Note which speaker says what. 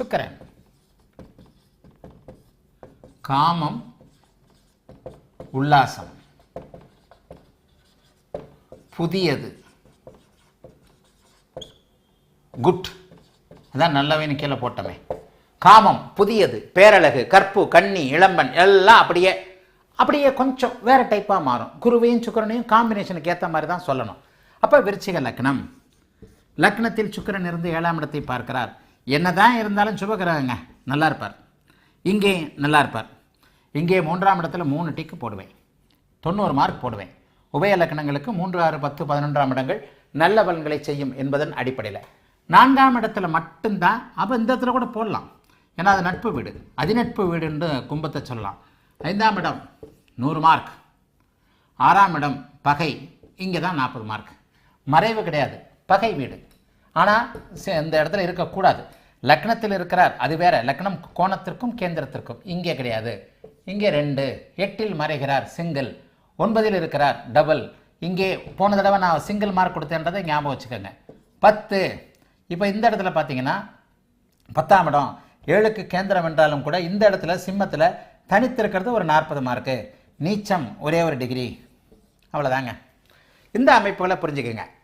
Speaker 1: சுக்கிரன். காமம் உல்லாசம். புதியது. குட் அதான் நல்லவன்னு கீழே போட்டமே. காமம் புதியது பேரழகு கற்பு கன்னி இளம்பன் எல்லாம் அப்படியே அப்படியே கொஞ்சம் வேற டைப்பாக மாறும். குருவையும் சுக்கரனையும் காம்பினேஷனுக்கு ஏற்ற மாதிரி தான் சொல்லணும். அப்போ விருச்சிக லக்னம். லக்னத்தில் சுக்கிரன் இருந்து ஏழாம் இடத்தை பார்க்கிறார். என்ன தான் இருந்தாலும் சுபகிரகங்க. நல்லா இருப்பார் இங்கே நல்லா இருப்பார் இங்கே மூன்றாம் இடத்துல மூணு டிக்கு போடுவேன். தொண்ணூறு மார்க் போடுவேன். உபய லக்கணங்களுக்கு மூன்று ஆறு பத்து பதினொன்றாம் இடங்கள் நல்ல பலன்களை செய்யும் என்பதன் அடிப்படையில். நான்காம் இடத்துல மட்டும்தான் அப்போ இந்த இடத்துல கூட போடலாம். ஏன்னா அது நட்பு வீடு. அதிநட்பு வீடுன்னு கும்பத்தை சொல்லலாம். ஐந்தாம் இடம் நூறு மார்க். ஆறாம் இடம் பகை. இங்கே தான் நாற்பது மார்க். மறைவு கிடையாது. பகை வீடு. ஆனால் இந்த இடத்துல இருக்கக்கூடாது. லக்னத்தில் இருக்கிறார். அது வேற. லக்னம் கோணத்திற்கும் கேந்திரத்திற்கும். இங்கே கிடையாது. இங்கே ரெண்டு. எட்டில் மறைகிறார். சிங்கிள். ஒன்பதில் இருக்கிறார். டபுள். இங்கே போன தடவை நான் சிங்கிள் மார்க் கொடுத்தேன்றதை ஞாபகம் வச்சுக்கோங்க. பத்து. இப்போ இந்த இடத்துல பார்த்தீங்கன்னா பத்தாம் இடம். ஏழுக்கு கேந்திரம் என்றாலும் கூட இந்த இடத்துல சிம்மத்தில் தனித்திருக்கிறது ஒரு நாற்பது மார்க்கு நீச்சம் ஒரே ஒரு டிகிரி அவ்வளோதாங்க இந்த அமைப்புகளை புரிஞ்சுக்கோங்க.